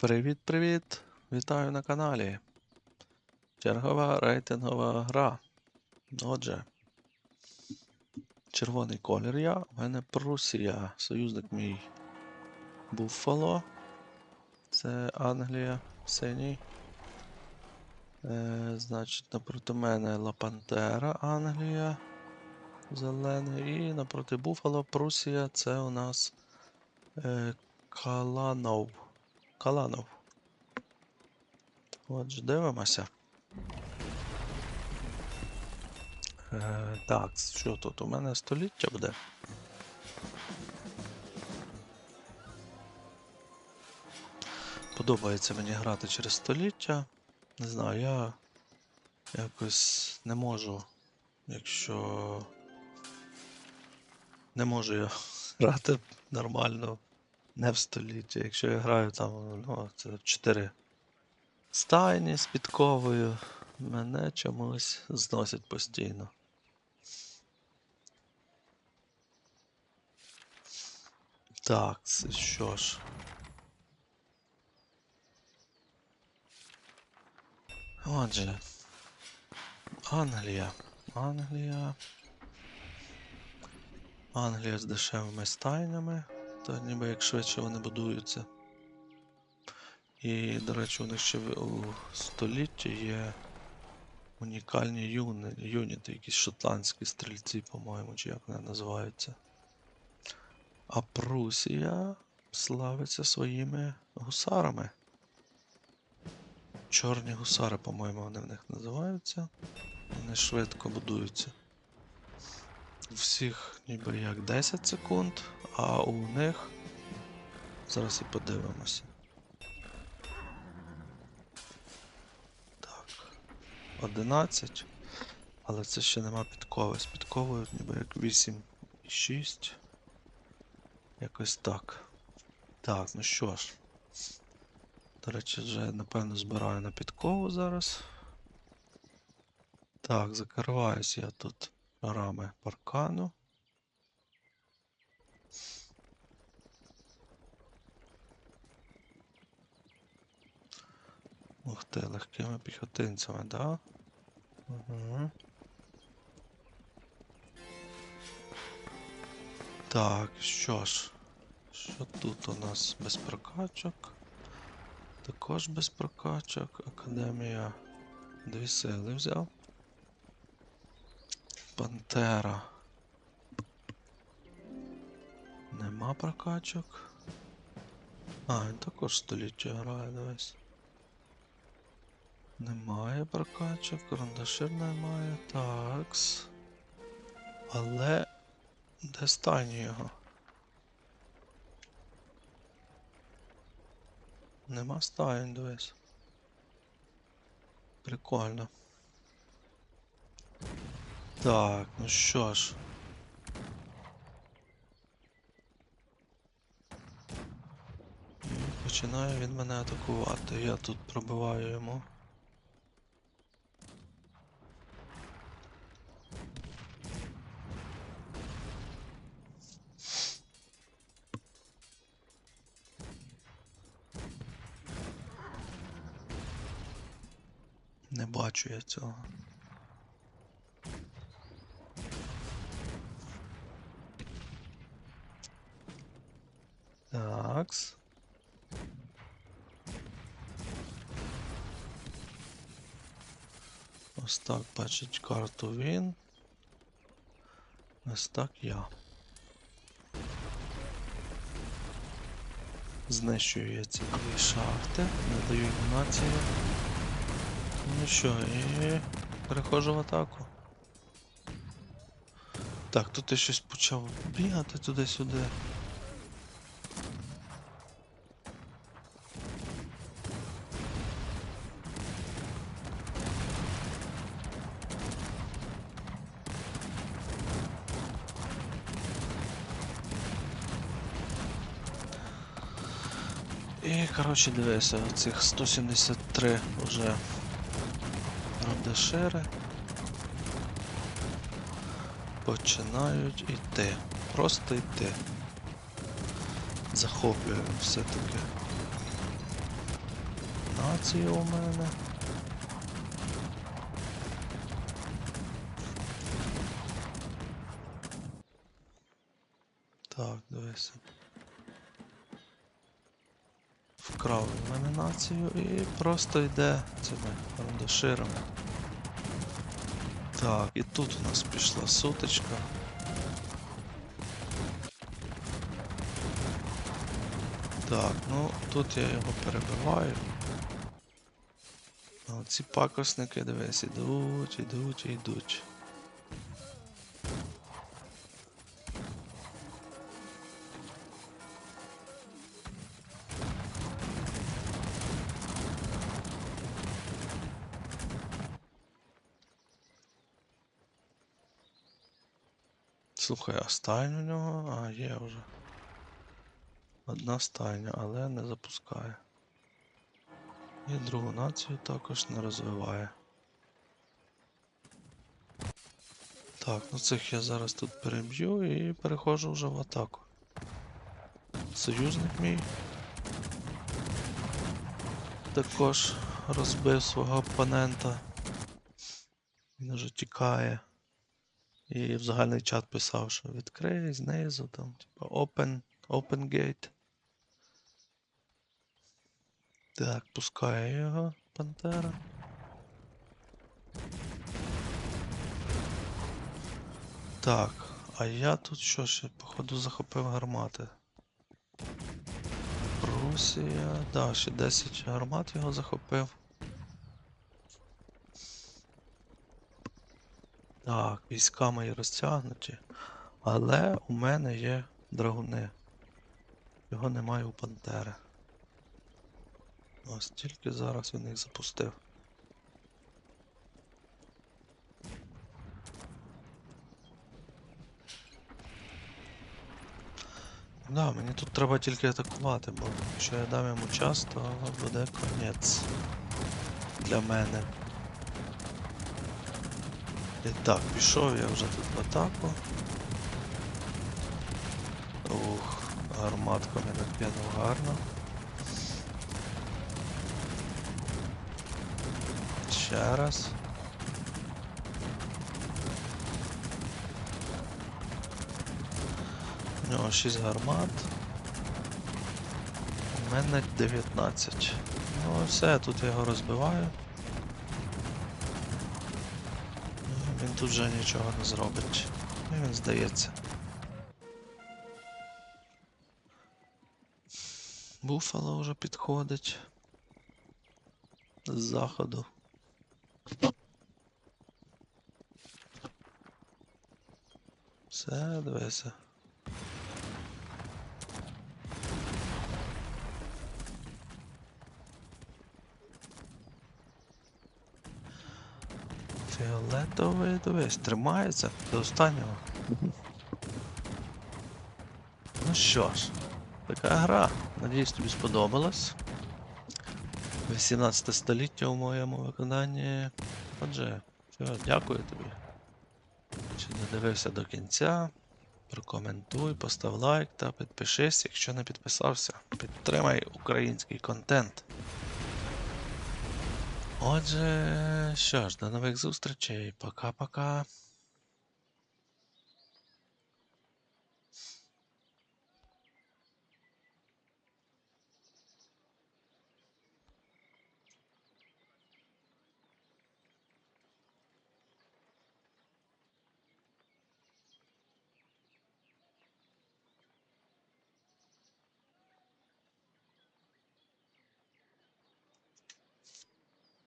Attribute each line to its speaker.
Speaker 1: Привіт-привіт! Вітаю на каналі. Чергова рейтингова гра. Отже, червоний колір я, у мене Прусія. Союзник мій Буффало. Це Англія, синій. Е, значить, напроти мене Ла Пантера, Англія. Зелений. І напроти Буффало, Прусія, це у нас е, Каланов. Каланов. Отже, дивимося. Е, так, що тут? У мене століття буде. Подобається мені грати через століття. Не знаю, я якось не можу, якщо не можу я грати нормально не в столітті. Якщо я граю там, ну, це 4 стайні з підковою, мене чомусь зносять постійно. Так, це що ж. Отже. Англія. Англія. Англія з дешевими стайнями. Та ніби як швидше вони будуються. І, до речі, у них ще у столітті є унікальні юни, юніти, якісь шотландські стрільці, по-моєму, чи як вони називаються. А Прусія славиться своїми гусарами. Чорні гусари, по-моєму, вони в них називаються. Вони швидко будуються. Всіх ніби як 10 секунд, а у них. Зараз і подивимося. Так. 11. Але це ще нема підкови. З підковою ніби як 8 і 6. Якось так. Так, ну що ж. До речі, вже напевно збираю на підкову зараз. Так, закриваюсь я тут рами паркану. Ух ти, легкими піхотинцями, да? Угу. Так, що ж, що тут у нас без прокачок? Також без прокачок. Академія дві сили взяв. Пантера. Нема прокачок. А, він також століття грає, дивись. Немає прокачок, карандашир немає. Такс. Але. Де стані його? Нема стаєнь, дивись. Прикольно. Так, ну що ж. Починає він мене атакувати. Я тут пробиваю йому. Не бачу я цього. Такс. Ось так бачить карту він. Ось так я. Знищую я ці дві шахти, не даю інформації. Ну що, і переходжу в атаку. Так, тут я щось почав бігати туди-сюди. І, коротше, дивися, цих 173 вже рандешери починають йти. Просто йти. Захоплюємо все-таки націю у мене. Так, дивися. Вкрав націю і просто йде цими рандоширами. Так, і тут у нас пішла сутичка. Так, ну тут я його перебиваю. А ці пакосники, дивись, ідуть, ідуть, і Слухай, а стайня у нього? А, є вже. Одна стайня, але не запускає. І другу націю також не розвиває. Так, ну цих я зараз тут переб'ю і переходжу вже в атаку. Союзник мій. Також розбив свого опонента. Він вже тікає. І в загальний чат писав, що відкрий знизу, там, типа open, open gate. Так, пускає його Пантера. Так, а я тут що ще, походу, захопив гармати. Прусія. Да, ще 10 гармат його захопив. Так, війська мої розтягнуті. Але у мене є драгуни. Його немає у Пантери. Ось тільки зараз він їх запустив. Да, мені тут треба тільки атакувати, бо якщо я дам йому час, то буде конець для мене. І так, пішов я вже тут в атаку. Ух, гарматку мене кинув гарно. Ще раз. У нього 6 гармат. У мене 19. Ну все, тут я його розбиваю. Ну, Він тут вже нічого не зробить. Він здається. Буфало вже підходить. З заходу. Все, дивися. Фіолетовий, дивись, тримається до останнього. Ну що ж, така гра. Надіюсь, тобі сподобалась. 18 століття у моєму виконанні. Отже, все, дякую тобі. Чи додивився до кінця. Прокоментуй, постав лайк та підпишись, якщо не підписався. Підтримай український контент. Отже, що ж, до нових зустрічей. Пока-пока.